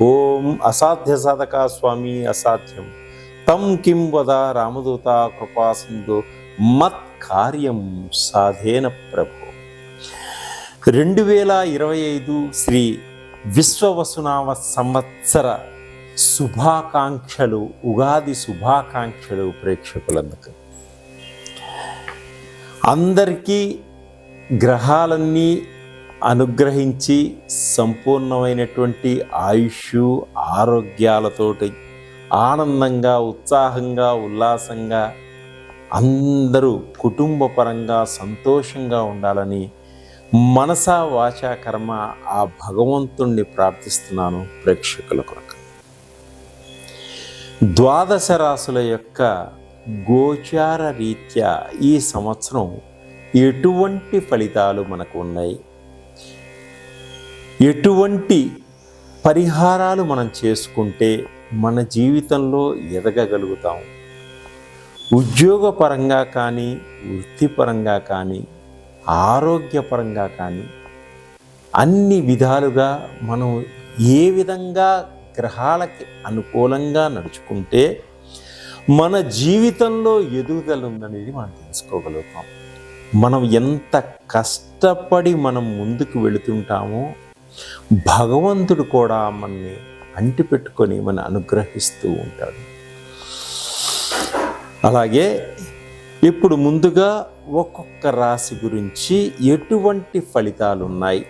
ఓం అసాధ్య సాధక స్వామి అసాధ్యం. తం కిం వద రామదూత కృపాసింధు మత్ కార్యం సాధేన ప్రభు. రెండు వేల ఇరవై ఐదు శ్రీ విశ్వవసునామ సంవత్సర శుభాకాంక్షలు ఉగాది శుభాకాంక్షలు ప్రేక్షకులందుకు అందరికీ గ్రహాలన్నీ అనుగ్రహించి సంపూర్ణమైనటువంటి ఆయుష్ ఆరోగ్యాలతోటి ఆనందంగా ఉత్సాహంగా ఉల్లాసంగా అందరూ కుటుంబపరంగా సంతోషంగా ఉండాలని మనసా వాచా కర్మ ఆ భగవంతుణ్ణి ప్రార్థిస్తున్నాను ప్రేక్షకుల కొరకు. ద్వాదశ రాసుల యొక్క గోచార రీత్యా ఈ సంవత్సరం ఎటువంటి ఫలితాలు మనకు ఉన్నాయి? ఎటువంటి పరిహారాలు మనం చేసుకుంటే మన జీవితంలో ఎదగగలుగుతాం? ఉద్యోగపరంగా కానీ వృత్తిపరంగా కానీ ఆరోగ్యపరంగా కానీ అన్ని విధాలుగా మనం ఏ విధంగా గ్రహాలకి అనుకూలంగా నడుచుకుంటే మన జీవితంలో ఎదుగుదల ఉందనేది మనం తెలుసుకోగలుగుతాం. మనం ఎంత కష్టపడి మనం ముందుకు వెళుతుంటామో భగవంతుడు కూడా మనని అంటిపెట్టుకొని మన అనుగ్రహిస్తూ ఉంటాడు. అలాగే ఇప్పుడు ముందుగా ఒక్కొక్క రాశి గురించి ఎటువంటి ఫలితాలు ఉన్నాయి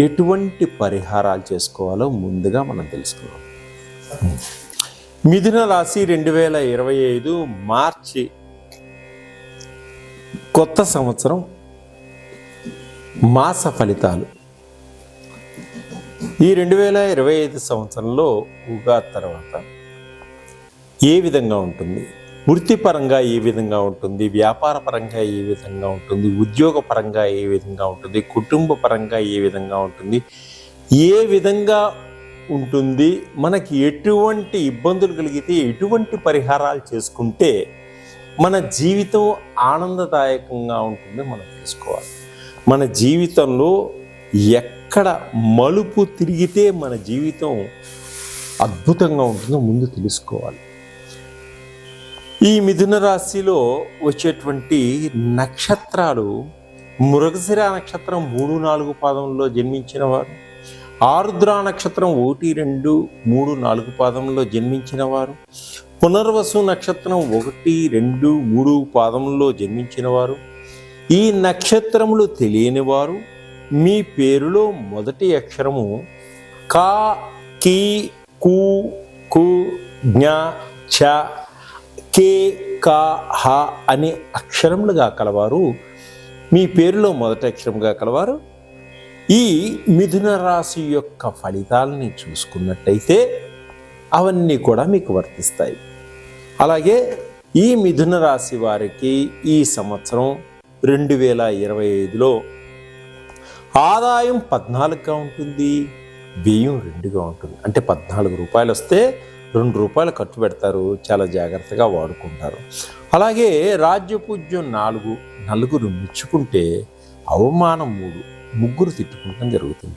ఎటువంటి పరిహారాలు చేసుకోవాలో ముందుగా మనం తెలుసుకున్నాం మిథున రాశి రెండు వేల ఇరవై ఐదు మార్చి కొత్త సంవత్సరం మాస ఫలితాలు. ఈ రెండు వేల ఇరవై ఐదు సంవత్సరంలో ఉగాది తర్వాత ఏ విధంగా ఉంటుంది? వృత్తిపరంగా ఏ విధంగా ఉంటుంది? వ్యాపార పరంగా ఏ విధంగా ఉంటుంది? ఉద్యోగ పరంగా ఏ విధంగా ఉంటుంది? కుటుంబ పరంగా ఏ విధంగా ఉంటుంది? ఏ విధంగా ఉంటుంది? మనకి ఎటువంటి ఇబ్బందులు కలిగితే ఎటువంటి పరిహారాలు చేసుకుంటే మన జీవితం ఆనందదాయకంగా ఉంటుంది మనం తెలుసుకోవాలి మన జీవితంలో ఎక్కడ మలుపు తిరిగితే మన జీవితం అద్భుతంగా ఉంటుందో ముందు తెలుసుకోవాలి. ఈ మిథున రాశిలో వచ్చేటువంటి నక్షత్రాలు మృగశిర నక్షత్రం మూడు నాలుగు పాదంలో జన్మించిన వారు ఆరుద్ర నక్షత్రం ఒకటి రెండు మూడు నాలుగు పాదంలో జన్మించిన వారు పునర్వసు నక్షత్రం ఒకటి రెండు మూడు పాదంలో జన్మించిన వారు ఈ నక్షత్రములు తెలియని వారు మీ పేరులో మొదటి అక్షరము కా కి కు కు జ్ఞ ఛ కే కా హ అనే అక్షరములుగా కలవారు. మీ పేరులో మొదటి అక్షరముగా కలవారు. ఈ మిథున రాశి యొక్క ఫలితాలని చూసుకున్నట్టయితే అవన్నీ కూడా మీకు వర్తిస్తాయి. అలాగే ఈ మిథున రాశి వారికి ఈ సంవత్సరం రెండు వేల ఇరవై ఐదులో ఆదాయం పద్నాలుగుగా ఉంటుంది వ్యయం రెండుగా ఉంటుంది. అంటే పద్నాలుగు రూపాయలు వస్తే రెండు రూపాయలు ఖర్చు పెడతారు చాలా జాగ్రత్తగా వాడుకుంటారు. అలాగే రాజ్యపూజ్యం నాలుగు నలుగురు మెచ్చుకుంటే అవమానం మూడు ముగ్గురు తిట్టుకుంటాం జరుగుతుంది.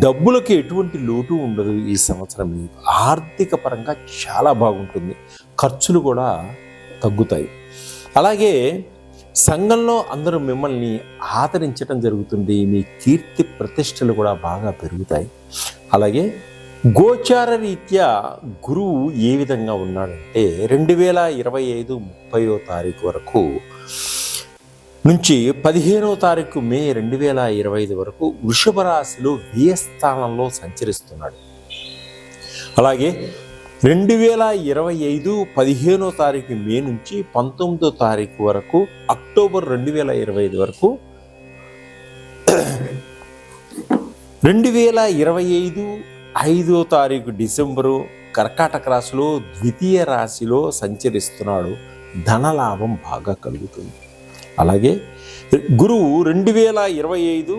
డబ్బులకి ఎటువంటి లోటు ఉండదు ఈ సంవత్సరం. మీకు ఆర్థిక పరంగా చాలా బాగుంటుంది. ఖర్చులు కూడా తగ్గుతాయి. అలాగే సంఘంలో అందరూ మిమ్మల్ని ఆదరించడం జరుగుతుంది. మీ కీర్తి ప్రతిష్టలు కూడా బాగా పెరుగుతాయి. అలాగే గోచార రీత్యా గురువు ఏ విధంగా ఉన్నాడంటే రెండు వేల ఇరవై ఐదు ముప్పయో తారీఖు వరకు నుంచి పదిహేనో తారీఖు మే రెండు వేల ఇరవై ఐదు వరకు వృషభ రాశిలో వ్యయస్థానంలో సంచరిస్తున్నాడు. అలాగే రెండు వేల ఇరవై ఐదు పదిహేనో తారీఖు మే నుంచి పంతొమ్మిదో తారీఖు వరకు అక్టోబర్ రెండు వేల ఇరవై ఐదు వరకు రెండు వేల ఇరవై ఐదు ఐదో తారీఖు డిసెంబరు కర్కాటక రాశిలో ద్వితీయ రాశిలో సంచరిస్తున్నాడు. ధనలాభం బాగా కలుగుతుంది. అలాగే గురువు రెండు వేల ఇరవై ఐదు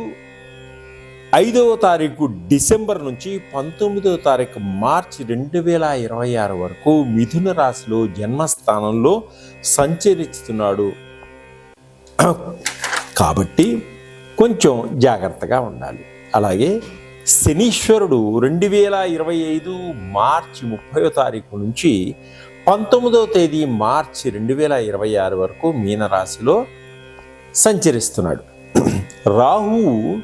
ఐదవ తారీఖు డిసెంబర్ నుంచి పంతొమ్మిదవ తారీఖు మార్చి రెండు వేల ఇరవై ఆరు వరకు మిథున రాశిలో జన్మస్థానంలో సంచరిస్తున్నాడు. కాబట్టి కొంచెం జాగ్రత్తగా ఉండాలి. అలాగే శనీశ్వరుడు రెండు వేల ఇరవై ఐదు మార్చి ముప్పయో తారీఖు నుంచి పంతొమ్మిదవ తేదీ మార్చి రెండు వేల ఇరవై ఆరు వరకు మీనరాశిలో సంచరిస్తున్నాడు. రాహువు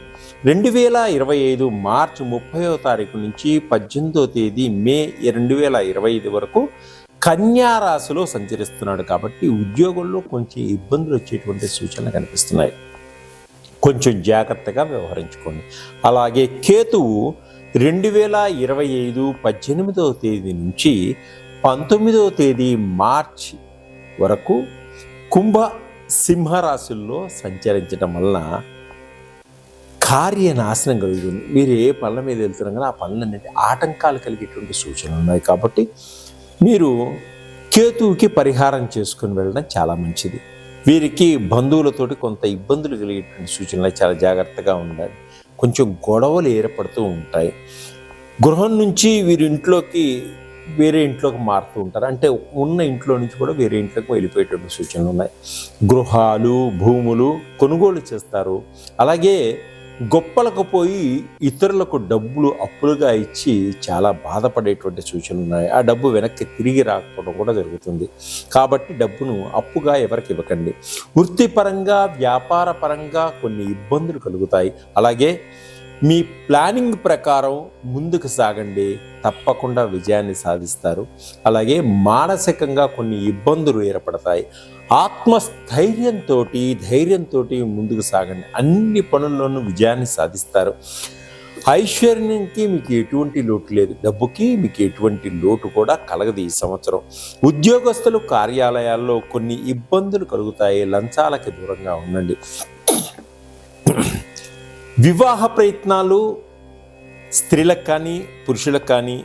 రెండు వేల ఇరవై ఐదు మార్చి ముప్పయో తారీఖు నుంచి పద్దెనిమిదో తేదీ మే రెండు వేల ఇరవై ఐదు వరకు కన్యారాశిలో సంచరిస్తున్నాడు కాబట్టి ఉద్యోగంలో కొంచెం ఇబ్బందులు వచ్చేటువంటి సూచనలు కనిపిస్తున్నాయి. కొంచెం జాగ్రత్తగా వ్యవహరించుకోండి. అలాగే కేతువు రెండు వేల ఇరవై ఐదు పద్దెనిమిదవ తేదీ నుంచి పంతొమ్మిదవ తేదీ మార్చి వరకు కుంభ సింహరాశుల్లో సంచరించడం వలన కార్యనాశనం కలుగుతుంది మీరు ఏ పనుల మీద వెళ్తున్నా కానీ ఆ పనులన్నీ ఆటంకాలు కలిగేటువంటి సూచనలు ఉన్నాయి కాబట్టి మీరు కేతువుకి పరిహారం చేసుకుని వెళ్ళడం చాలా మంచిది. వీరికి బంధువులతోటి కొంత ఇబ్బందులు కలిగేటువంటి సూచనలు చాలా జాగ్రత్తగా ఉండాలి. కొంచెం గొడవలు ఏర్పడుతూ ఉంటాయి. గృహం నుంచి వీరి ఇంట్లోకి వేరే ఇంట్లోకి మారుతూ ఉంటారు. అంటే ఉన్న ఇంట్లో నుంచి కూడా వేరే ఇంట్లోకి వెళ్ళిపోయేటువంటి సూచనలు ఉన్నాయి. గృహాలు భూములు కొనుగోలు చేస్తారు. అలాగే గొప్పలకు పోయి ఇతరులకు డబ్బులు అప్పులుగా ఇచ్చి చాలా బాధపడేటువంటి సూచనలు ఉన్నాయి. ఆ డబ్బు వెనక్కి తిరిగి రాకపోవడం కూడా జరుగుతుంది. కాబట్టి డబ్బును అప్పుగా ఎవరికి ఇవ్వకండి. వృత్తిపరంగా వ్యాపార పరంగా కొన్ని ఇబ్బందులు కలుగుతాయి. అలాగే మీ ప్లానింగ్ ప్రకారం ముందుకు సాగండి. తప్పకుండా విజయాన్ని సాధిస్తారు. అలాగే మానసికంగా కొన్ని ఇబ్బందులు ఏర్పడతాయి. ఆత్మస్థైర్యంతో ధైర్యంతో ముందుకు సాగండి. అన్ని పనుల్లోనూ విజయాన్ని సాధిస్తారు. ఐశ్వర్యానికి మీకు ఎటువంటి లోటు లేదు. డబ్బుకి మీకు ఎటువంటి లోటు కూడా కలగదు ఈ సంవత్సరం. ఉద్యోగస్తులు కార్యాలయాల్లో కొన్ని ఇబ్బందులు కలుగుతాయి. లంచాలకి దూరంగా ఉండండి. వివాహ ప్రయత్నాలు స్త్రీలకు కానీ పురుషులకు కానీ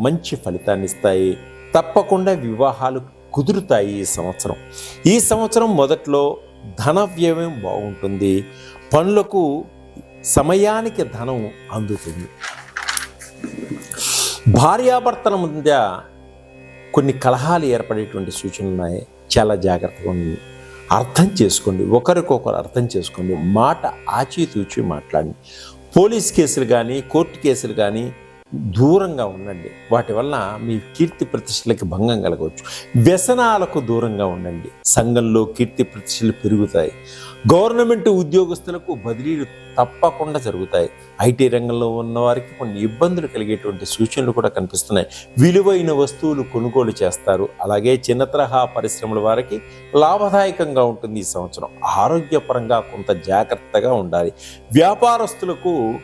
మంచి ఫలితాన్ని ఇస్తాయి. తప్పకుండా వివాహాలు కుదురుతాయి ఈ సంవత్సరం. ఈ సంవత్సరం మొదట్లో ధన వ్యయం బాగుంటుంది. పనులకు సమయానికి ధనం అందుతుంది. భార్యాభర్తల మధ్య కొన్ని కలహాలు ఏర్పడేటువంటి సూచనలు ఉన్నాయి చాలా జాగ్రత్తగా ఉంది అర్థం చేసుకోండి ఒకరికొకరు అర్థం చేసుకోండి మాట ఆచితూచి మాట్లాడండి పోలీస్ కేసులు కానీ కోర్టు కేసులు కానీ దూరంగా ఉండండి. వాటి వల్ల మీ కీర్తి ప్రతిష్టలకి భంగం కలగవచ్చు. వ్యసనాలకు దూరంగా ఉండండి. సంఘంలో కీర్తి ప్రతిష్టలు పెరుగుతాయి. గవర్నమెంట్ ఉద్యోగస్తులకు బదిలీలు తప్పకుండా జరుగుతాయి. ఐటీ రంగంలో ఉన్న వారికి కొన్ని ఇబ్బందులు కలిగేటువంటి సూచనలు కూడా కనిపిస్తున్నాయి. విలువైన వస్తువులు కొనుగోలు చేస్తారు. అలాగే చిన్న తరహా పరిశ్రమల వారికి లాభదాయకంగా ఉంటుంది ఈ సంవత్సరం. ఆరోగ్యపరంగా కొంత జాగ్రత్తగా ఉండాలి. వ్యాపారస్తులకు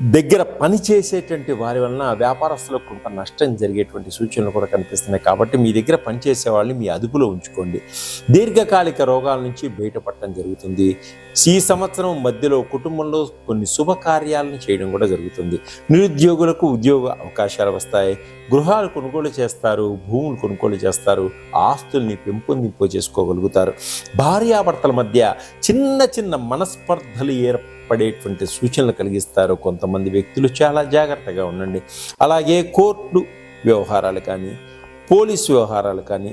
దగ్గర పని చేసేటువంటి వారి వలన వ్యాపారస్తులకు కొంత నష్టం జరిగేటువంటి సూచనలు కూడా కనిపిస్తున్నాయి. కాబట్టి మీ దగ్గర పనిచేసే వాళ్ళని మీ అదుపులో ఉంచుకోండి. దీర్ఘకాలిక రోగాల నుంచి బయటపడటం జరుగుతుంది. ఈ సంవత్సరం మధ్యలో కుటుంబంలో కొన్ని శుభకార్యాలను చేయడం కూడా జరుగుతుంది. నిరుద్యోగులకు ఉద్యోగ అవకాశాలు వస్తాయి. గృహాలు కొనుగోలు చేస్తారు భూములు కొనుగోలు చేస్తారు ఆస్తుల్ని పెంపొందింపు చేసుకోగలుగుతారు భార్యాభర్తల మధ్య చిన్న చిన్న మనస్పర్ధలు ఏర్ప పడేటువంటి సూచనలు కలిగిస్తారు కొంతమంది వ్యక్తులు చాలా జాగ్రత్తగా ఉండండి. అలాగే కోర్టు వ్యవహారాలు కానీ పోలీసు వ్యవహారాలు కానీ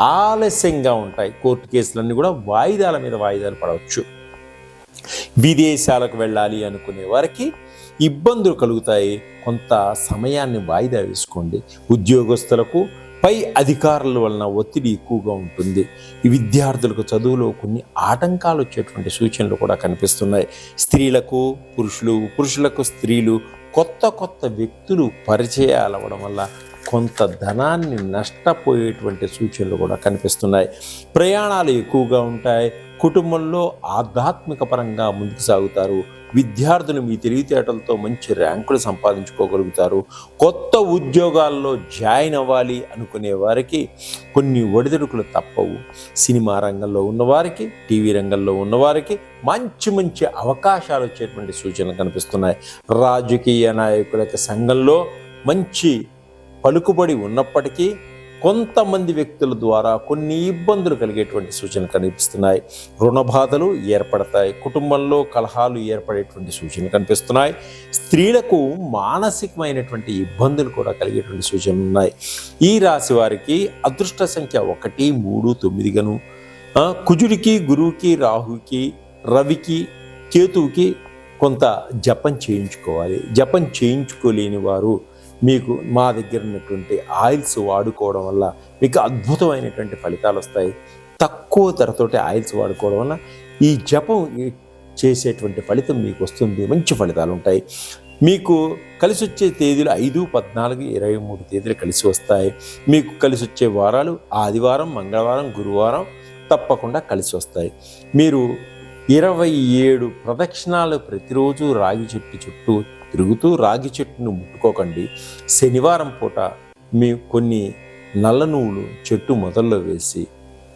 ఆలస్యంగా ఉంటాయి. కోర్టు కేసులన్నీ కూడా వాయిదాల మీద వాయిదాలు పడవచ్చు. విదేశాలకు వెళ్ళాలి అనుకునే వారికి ఇబ్బందులు కలుగుతాయి. కొంత సమయాన్ని వాయిదా వేసుకోండి. ఉద్యోగస్తులకు పై అధికారుల వలన ఒత్తిడి ఎక్కువగా ఉంటుంది. ఈ విద్యార్థులకు చదువులో కొన్ని ఆటంకాలు వచ్చేటువంటి సూచనలు కూడా కనిపిస్తున్నాయి. స్త్రీలకు పురుషులు పురుషులకు స్త్రీలు కొత్త కొత్త వ్యక్తులు పరిచయాలు అవ్వడం వల్ల కొంత ధనాన్ని నష్టపోయేటువంటి సూచనలు కూడా కనిపిస్తున్నాయి. ప్రయాణాలు ఎక్కువగా ఉంటాయి. కుటుంబంలో ఆధ్యాత్మిక పరంగా ముందుకు సాగుతారు. విద్యార్థులు మీ తెలివితేటలతో మంచి ర్యాంకులు సంపాదించుకోగలుగుతారు. కొత్త ఉద్యోగాల్లో జాయిన్ అవ్వాలి అనుకునే వారికి కొన్ని ఒడిదుడుకులు తప్పవు. సినిమా రంగంలో ఉన్నవారికి టీవీ రంగంలో ఉన్నవారికి మంచి మంచి అవకాశాలు వచ్చేటువంటి సూచనలు కనిపిస్తున్నాయి. రాజకీయ నాయకుల యొక్క సంఘంలో మంచి పలుకుబడి ఉన్నప్పటికీ కొంతమంది వ్యక్తుల ద్వారా కొన్ని ఇబ్బందులు కలిగేటువంటి సూచనలు కనిపిస్తున్నాయి. రుణ బాధలు ఏర్పడతాయి. కుటుంబంలో కలహాలు ఏర్పడేటువంటి సూచనలు కనిపిస్తున్నాయి. స్త్రీలకు మానసికమైనటువంటి ఇబ్బందులు కూడా కలిగేటువంటి సూచనలు ఉన్నాయి. ఈ రాశి వారికి అదృష్ట సంఖ్య ఒకటి మూడు తొమ్మిదిగాను కుజుడికి గురువుకి రాహుకి రవికి కేతువుకి కొంత జపం చేయించుకోవాలి. జపం చేయించుకోలేని వారు మీకు మా దగ్గర ఉన్నటువంటి ఆయిల్స్ వాడుకోవడం వల్ల మీకు అద్భుతమైనటువంటి ఫలితాలు వస్తాయి. తక్కువ ధరతోటి ఆయిల్స్ వాడుకోవడం వల్ల ఈ జపం చేసేటువంటి ఫలితం మీకు వస్తుంది. మంచి ఫలితాలు ఉంటాయి. మీకు కలిసి వచ్చే తేదీలు ఐదు పద్నాలుగు ఇరవై మూడు తేదీలు కలిసి వస్తాయి. మీకు కలిసి వచ్చే వారాలు ఆదివారం మంగళవారం గురువారం తప్పకుండా కలిసి వస్తాయి. మీరు ఇరవై ఏడు ప్రదక్షిణాలు ప్రతిరోజు రాగి చెట్టు చుట్టూ తిరుగుతూ రాగి చెట్టును ముట్టుకోకండి. శనివారం పూట మీ కొన్ని నల్ల నువ్వులు చెట్టు మొదల్లో వేసి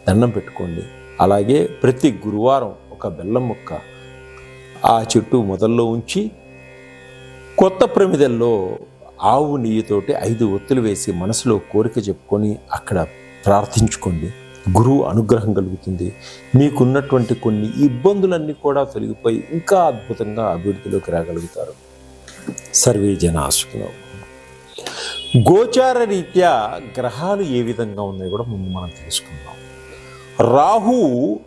దండం పెట్టుకోండి. అలాగే ప్రతి గురువారం ఒక బెల్లం ముక్క ఆ చెట్టు మొదల్లో ఉంచి కొత్త ప్రమిదల్లో ఆవు నెయ్యితోటి ఐదు ఒత్తులు వేసి మనసులో కోరిక చెప్పుకొని అక్కడ ప్రార్థించుకోండి. గురువు అనుగ్రహం కలుగుతుంది. మీకున్నటువంటి కొన్ని ఇబ్బందులన్నీ కూడా తొలగిపోయి ఇంకా అద్భుతంగా అభివృద్ధిలోకి రాగలుగుతారు. సర్వే జన గోచార రీత్యా గ్రహాలు ఏ విధంగా ఉన్నాయో కూడా ముందు మనం తెలుసుకుందాం. రాహు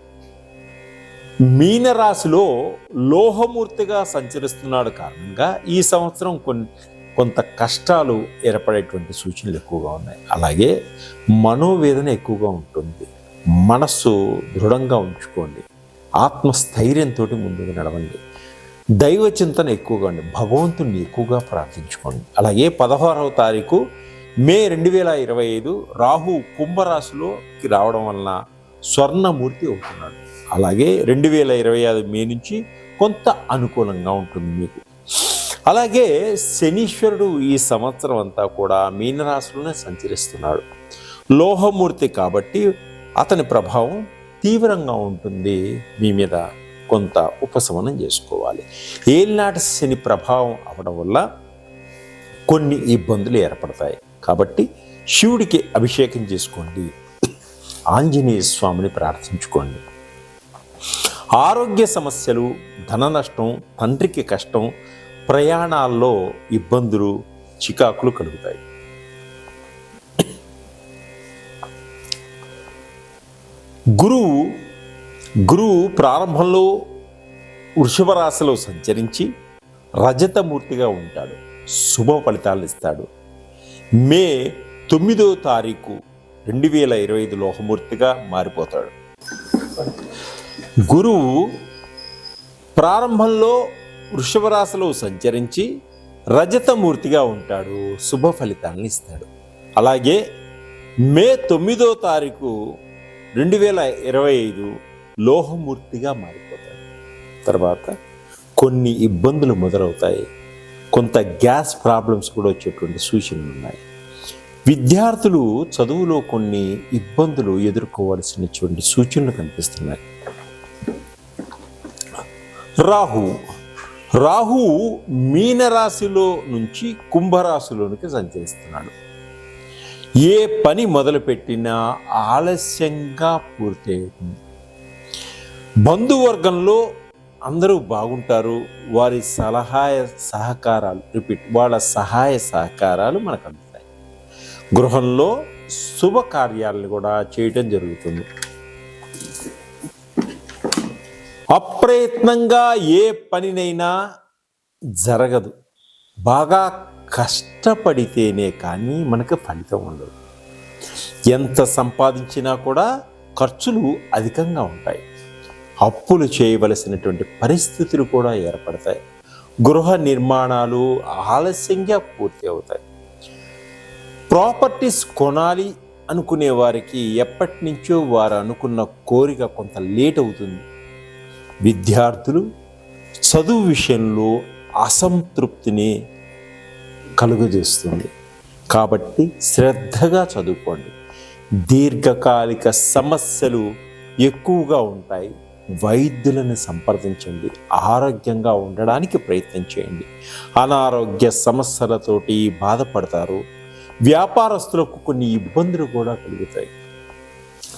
మీనరాశిలో లోహమూర్తిగా సంచరిస్తున్నాడు కారణంగా ఈ సంవత్సరం కొన్ని కొంత కష్టాలు ఏర్పడేటువంటి సూచనలు ఎక్కువగా ఉన్నాయి. అలాగే మనోవేదన ఎక్కువగా ఉంటుంది. మనస్సు దృఢంగా ఉంచుకోండి. ఆత్మస్థైర్యంతో ముందుకు నడవండి. దైవ చింతన ఎక్కువగా ఉండి భగవంతుణ్ణి ఎక్కువగా ప్రార్థించుకోండి. అలాగే పదహారవ తారీఖు మే రెండు వేల ఇరవై ఐదు రాహు కుంభరాశిలోకి రావడం వలన స్వర్ణమూర్తి అవుతున్నాడు. అలాగే రెండు వేల ఇరవై ఐదు మే నుంచి కొంత అనుకూలంగా ఉంటుంది మీకు. అలాగే శనీశ్వరుడు ఈ సంవత్సరం అంతా కూడా మీనరాశిలోనే సంచరిస్తున్నాడు. లోహమూర్తి కాబట్టి అతని ప్రభావం తీవ్రంగా ఉంటుంది మీ మీద. కొంత ఉపశమనం చేసుకోవాలి. ఏలినాటి శని ప్రభావం అవడం వల్ల కొన్ని ఇబ్బందులు ఏర్పడతాయి. కాబట్టి శివుడికి అభిషేకం చేసుకోండి. ఆంజనేయ స్వామిని ప్రార్థించుకోండి. ఆరోగ్య సమస్యలు ధన నష్టం తండ్రికి కష్టం ప్రయాణాల్లో ఇబ్బందులు చికాకులు కలుగుతాయి. గురువు గురువు ప్రారంభంలో వృషభ రాశిలో సంచరించి రజతమూర్తిగా ఉంటాడు. శుభ ఫలితాలు ఇస్తాడు. మే తొమ్మిదో తారీఖు రెండు వేల ఇరవై ఐదు లోహమూర్తిగా మారిపోతాడు. గురువు ప్రారంభంలో వృషభ రాశిలో సంచరించి రజతమూర్తిగా ఉంటాడు. శుభ ఫలితాలను ఇస్తాడు. అలాగే మే తొమ్మిదో తారీఖు రెండు వేల ఇరవై ఐదు లోహమూర్తిగా మారిపోతాడు తర్వాత కొన్ని ఇబ్బందులు మొదలవుతాయి. కొంత గ్యాస్ ప్రాబ్లమ్స్ కూడా వచ్చేటువంటి సూచనలు ఉన్నాయి. విద్యార్థులు చదువులో కొన్ని ఇబ్బందులు ఎదుర్కోవాల్సినటువంటి సూచనలు కనిపిస్తున్నాయి. రాహు. రాహు మీనరాశిలో నుంచి కుంభరాశిలోనికి సంచరిస్తున్నాడు. ఏ పని మొదలుపెట్టినా ఆలస్యంగా పూర్తవుతుంది బంధువర్గంలో అందరూ బాగుంటారు. వారి సలహాయ సహకారాలు రిపీట్ వాళ్ళ సహాయ సహకారాలు మనకు అందుతాయి. గృహంలో శుభకార్యాలను కూడా చేయటం జరుగుతుంది. అప్రయత్నంగా ఏ పనినైనా జరగదు. బాగా కష్టపడితేనే కానీ మనకు ఫలితం ఉండదు. ఎంత సంపాదించినా కూడా ఖర్చులు అధికంగా ఉంటాయి. అప్పులు చేయవలసినటువంటి పరిస్థితులు కూడా ఏర్పడతాయి. గృహ నిర్మాణాలు ఆలస్యంగా పూర్తి అవుతాయి. ప్రాపర్టీస్ కొనాలి అనుకునే వారికి ఎప్పటి నుంచో వారు అనుకున్న కోరిక కొంత లేట్ అవుతుంది. విద్యార్థులు చదువు విషయంలో అసంతృప్తిని కలుగజేస్తుంది. కాబట్టి శ్రద్ధగా చదువుకోండి. దీర్ఘకాలిక సమస్యలు ఎక్కువగా ఉంటాయి. వైద్యులను సంప్రదించండి ఆరోగ్యంగా ఉండడానికి ప్రయత్నం చేయండి. అనారోగ్య సమస్యలతోటి బాధపడతారు. వ్యాపారస్తులకు కొన్ని ఇబ్బందులు కూడా కలుగుతాయి.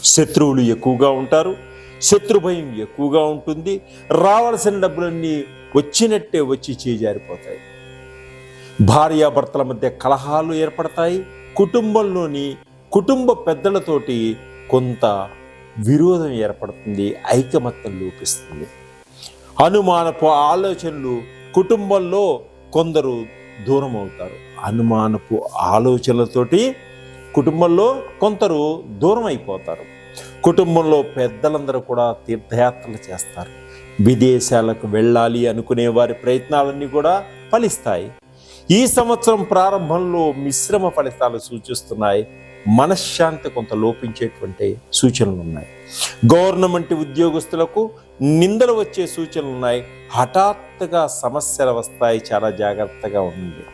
శత్రువులు ఎక్కువగా ఉంటారు శత్రు భయం ఎక్కువగా ఉంటుంది రావాల్సిన డబ్బులన్నీ వచ్చినట్టే వచ్చి చేజారిపోతాయి. భార్యాభర్తల మధ్య కలహాలు ఏర్పడతాయి. కుటుంబంలోని కుటుంబ పెద్దలతోటి కొంత విరోధం ఏర్పడుతుంది ఐకమత్యం లోపిస్తుంది. అనుమానపు ఆలోచనలు కుటుంబంలో కొందరు దూరం అవుతారు అనుమానపు ఆలోచనలతోటి కుటుంబంలో కొందరు దూరం అయిపోతారు కుటుంబంలో పెద్దలందరూ కూడా తీర్థయాత్రలు చేస్తారు. విదేశాలకు వెళ్ళాలి అనుకునే వారి ప్రయత్నాలన్నీ కూడా ఫలిస్తాయి. ఈ సంవత్సరం ప్రారంభంలో మిశ్రమ ఫలితాలు సూచిస్తున్నాయి. మనశ్శాంతి కొంత లోపించేటువంటి సూచనలు ఉన్నాయి. గవర్నమెంట్ ఉద్యోగస్తులకు నిందలు వచ్చే సూచనలు ఉన్నాయి. హఠాత్తుగా సమస్యలు వస్తాయి చాలా జాగ్రత్తగా ఉంది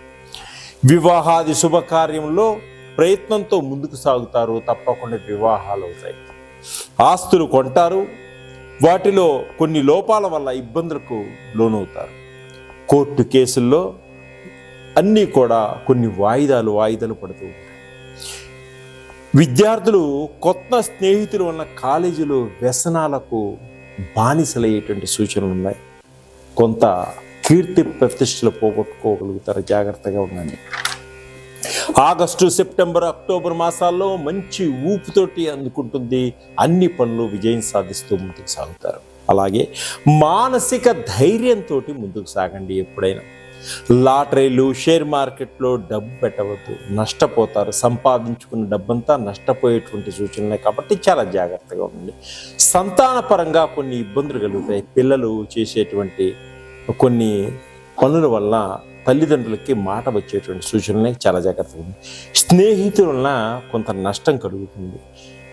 వివాహాది శుభకార్యంలో ప్రయత్నంతో ముందుకు సాగుతారు తప్పకుండా వివాహాలు అవుతాయి. ఆస్తులు కొంటారు వాటిలో కొన్ని లోపాల వల్ల ఇబ్బందులకు లోనవుతారు. కోర్టు కేసుల్లో అన్నీ కూడా కొన్ని వాయిదాలు వాయిదాలు పడుతూ విద్యార్థులు కొత్త స్నేహితులు ఉన్న కాలేజీలో వ్యసనాలకు బానిసలయ్యేటువంటి సూచనలు ఉన్నాయి. కొంత కీర్తి ప్రతిష్టలు పోగొట్టుకోగలుగుతారు. జాగ్రత్తగా ఉండండి. ఆగస్టు సెప్టెంబర్ అక్టోబర్ మాసాల్లో మంచి ఊపుతోటి అందుకుంటుంది. అన్ని పనులు విజయం సాధిస్తూ ముందుకు సాగుతారు. అలాగే మానసిక ధైర్యంతో ముందుకు సాగండి ఎప్పుడైనా. లాటరీలు షేర్ మార్కెట్లో డబ్బు పెట్టవద్దు నష్టపోతారు. సంపాదించుకున్న డబ్బంతా నష్టపోయేటువంటి సూచనలే కాబట్టి చాలా జాగ్రత్తగా ఉండండి. సంతానపరంగా కొన్ని ఇబ్బందులు కలుగుతాయి. పిల్లలు చేసేటువంటి కొన్ని పనుల వల్ల తల్లిదండ్రులకి మాట వచ్చేటువంటి సూచనలే చాలా జాగ్రత్తగా ఉంది స్నేహితుల వలన కొంత నష్టం కలుగుతుంది.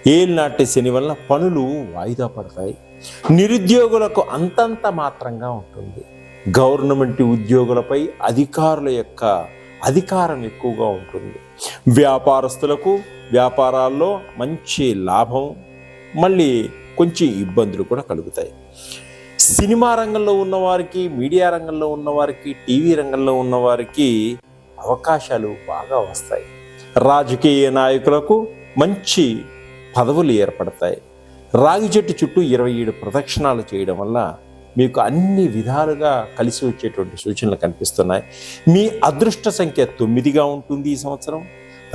ఏలినాటి శని వలన పనులు వాయిదా పడతాయి. నిరుద్యోగులకు అంతంత మాత్రంగా ఉంటుంది. గవర్నమెంట్ ఉద్యోగులపై అధికారుల యొక్క అధికారం ఎక్కువగా ఉంటుంది. వ్యాపారస్తులకు వ్యాపారాల్లో మంచి లాభం మళ్ళీ కొంచెం ఇబ్బందులు కూడా కలుగుతాయి. సినిమా రంగంలో ఉన్నవారికి మీడియా రంగంలో ఉన్నవారికి టీవీ రంగంలో ఉన్నవారికి అవకాశాలు బాగా వస్తాయి. రాజకీయ నాయకులకు మంచి పదవులు ఏర్పడతాయి. రాగి చెట్టు చుట్టూ ఇరవై ఏడు ప్రదక్షిణాలు చేయడం వల్ల మీకు అన్ని విధాలుగా కలిసి వచ్చేటువంటి సూచనలు కనిపిస్తున్నాయి. మీ అదృష్ట సంఖ్య తొమ్మిదిగా ఉంటుంది ఈ సంవత్సరం.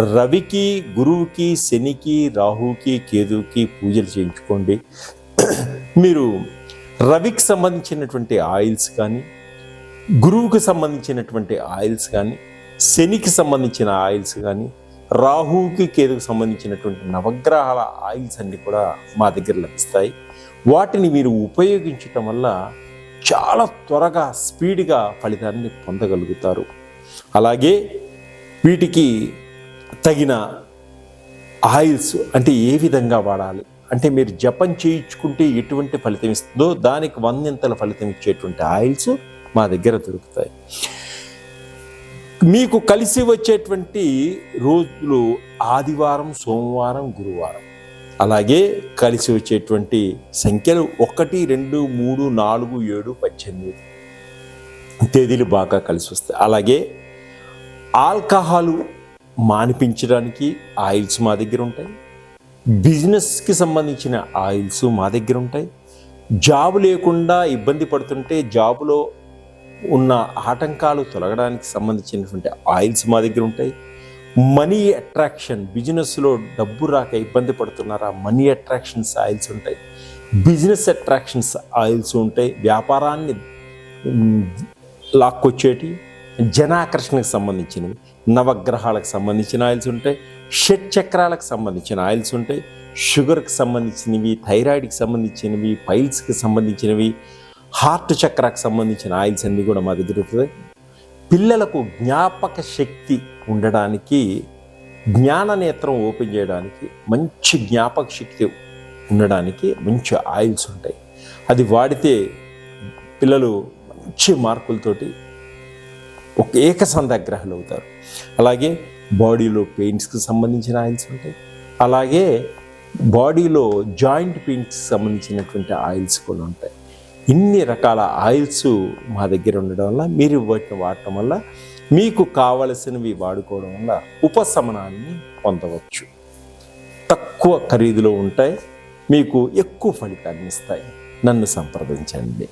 రవికి గురువుకి శనికి రాహుకి కేతువుకి పూజలు చేయించుకోండి. మీరు రవికి సంబంధించినటువంటి ఆయిల్స్ కానీ గురువుకి సంబంధించినటువంటి ఆయిల్స్ కానీ శనికి సంబంధించిన ఆయిల్స్ కానీ రాహువుకి కేతుకు సంబంధించినటువంటి నవగ్రహాల ఆయిల్స్ అన్నీ కూడా మా దగ్గర లభిస్తాయి. వాటిని మీరు ఉపయోగించటం వల్ల చాలా త్వరగా స్పీడ్గా ఫలితాన్ని పొందగలుగుతారు. అలాగే వీటికి తగిన ఆయిల్స్ అంటే ఏ విధంగా వాడాలి? అంటే మీరు జపం చేయించుకుంటే ఎటువంటి ఫలితం ఇస్తుందో దానికి వందింతల ఫలితం ఇచ్చేటువంటి ఆయిల్స్ మా దగ్గర దొరుకుతాయి. మీకు కలిసి వచ్చేటువంటి రోజులు ఆదివారం సోమవారం గురువారం. అలాగే కలిసి వచ్చేటువంటి సంఖ్యలు ఒకటి రెండు మూడు నాలుగు ఏడు పద్దెనిమిది తేదీలు బాగా కలిసి వస్తాయి. అలాగే ఆల్కహాలు మానిపించడానికి ఆయిల్స్ మా దగ్గర ఉంటాయి. బిజినెస్కి సంబంధించిన ఆయిల్స్ మా దగ్గర ఉంటాయి. జాబు లేకుండా ఇబ్బంది పడుతుంటే జాబులో ఉన్న ఆటంకాలు తొలగడానికి సంబంధించినటువంటి ఆయిల్స్ మా దగ్గర ఉంటాయి. Money attraction. బిజినెస్లో డబ్బు రాక ఇబ్బంది పడుతున్నారా? మనీ అట్రాక్షన్స్ ఆయిల్స్ ఉంటాయి. బిజినెస్ అట్రాక్షన్స్ ఆయిల్స్ ఉంటాయి. వ్యాపారాన్ని లాక్కొచ్చేటి జనాకర్షణకు సంబంధించినవి. నవగ్రహాలకు సంబంధించిన ఆయిల్స్ ఉంటాయి. షట్ చక్రాలకు సంబంధించిన ఆయిల్స్ ఉంటాయి. షుగర్కి సంబంధించినవి థైరాయిడ్కి సంబంధించినవి పైల్స్కి సంబంధించినవి హార్ట్ చక్రాకు సంబంధించిన ఆయిల్స్ అన్నీ కూడా మా దగ్గర దొరుకుతాయి. పిల్లలకు జ్ఞాపక శక్తి ఉండడానికి జ్ఞాన నేత్రం ఓపెన్ చేయడానికి మంచి జ్ఞాపక శక్తి ఉండడానికి మంచి ఆయిల్స్ ఉంటాయి. అది వాడితే పిల్లలు మంచి మార్కులతోటి ఒక ఏకసంధాగ్రహాలు అవుతారు. అలాగే బాడీలో పెయిన్స్కి సంబంధించిన ఆయిల్స్ ఉంటాయి. అలాగే బాడీలో జాయింట్ పెయిన్స్కి సంబంధించినటువంటి ఆయిల్స్ కూడా ఉంటాయి. ఇన్ని రకాల ఆయిల్స్ మా దగ్గర ఉండడం వల్ల మీరు వాటిని వాడటం వల్ల మీకు కావలసినవి వాడుకోవడం వల్ల ఉపశమనాన్ని పొందవచ్చు. తక్కువ ఖరీదులో ఉంటాయి మీకు ఎక్కువ ఫలితాన్ని ఇస్తాయి. నన్ను సంప్రదించండి.